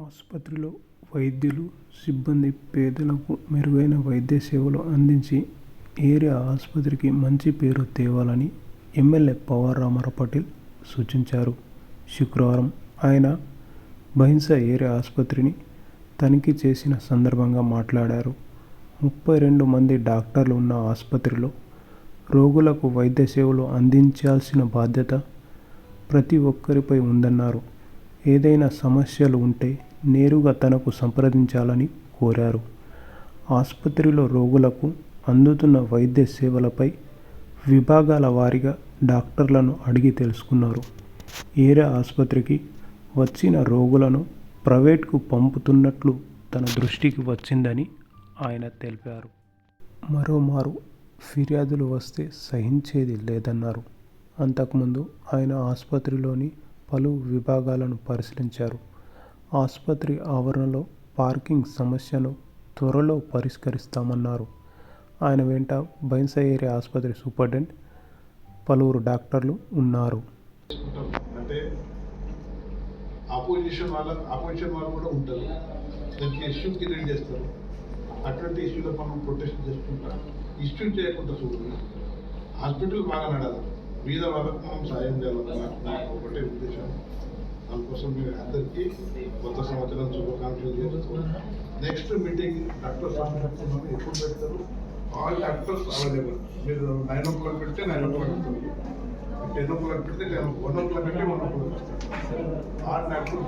ఆసుపత్రిలో వైద్యులు, సిబ్బంది పేదలకు మెరుగైన వైద్య సేవలు అందించి ఏరియా ఆసుపత్రికి మంచి పేరు తేవాలని ఎమ్మెల్యే పవార్ రామారావు పటేల్ సూచించారు. శుక్రవారం ఆయన బహింస ఏరియా ఆసుపత్రిని తనిఖీ చేసిన సందర్భంగా మాట్లాడారు. ముప్పై రెండు మంది డాక్టర్లు ఉన్న ఆసుపత్రిలో రోగులకు వైద్య సేవలు అందించాల్సిన బాధ్యత ప్రతి ఒక్కరిపై ఉందన్నారు. ఏదైనా సమస్యలు ఉంటే నేరుగా తనకు సంప్రదించాలని కోరారు. ఆసుపత్రిలో రోగులకు అందుతున్న వైద్య సేవలపై విభాగాల వారీగా డాక్టర్లను అడిగి తెలుసుకున్నారు. ఏరే ఆసుపత్రికి వచ్చిన రోగులను ప్రైవేట్కు పంపుతున్నట్లు తన దృష్టికి వచ్చిందని ఆయన తెలిపారు. మరోమారు ఫిర్యాదులు వస్తే సహించేది లేదన్నారు. అంతకుముందు ఆయన ఆసుపత్రిలోని పలు విభాగాలను పరిశీలించారు. ఆసుపత్రి ఆవరణలో పార్కింగ్ సమస్యను త్వరలో పరిష్కరిస్తామన్నారు. ఆయన వెంట బైన్స ఏరియా ఆసుపత్రి సూపరింటెండెంట్, పలువురు డాక్టర్లు ఉన్నారు. అంటే అపోజిషన్ వాళ్ళ అపోజిషన్ వాళ్ళు కూడా ఉంటారు. దానికి ఇష్యూ క్రియేట్ చేస్తారు. అటువంటి ఇష్యూలో మనం ప్రొటెస్ట్ చేసుకుంటా ఇష్యూ చేయకుండా చూడండి హాస్పిటల్ బాగా నడాలి మీద వాళ్ళకు మనం సాయం చేయాలన్న నాకు ఒకటే కోసం మీ అందరికీ కొత్త సంవత్సరం శుభాకాంక్షలు చేస్తూ నెక్స్ట్ మీటింగ్ డాక్టర్ మనం ఎప్పుడు పెడతారు? ఆల్ డాక్టర్స్ అవైలబుల్ మీరు నైన్ ఓ క్లాక్ పెడితే nine o'clock ten o'clock పెడితే వన్ ఓ క్లాక్ అంటే one o'clock all doctor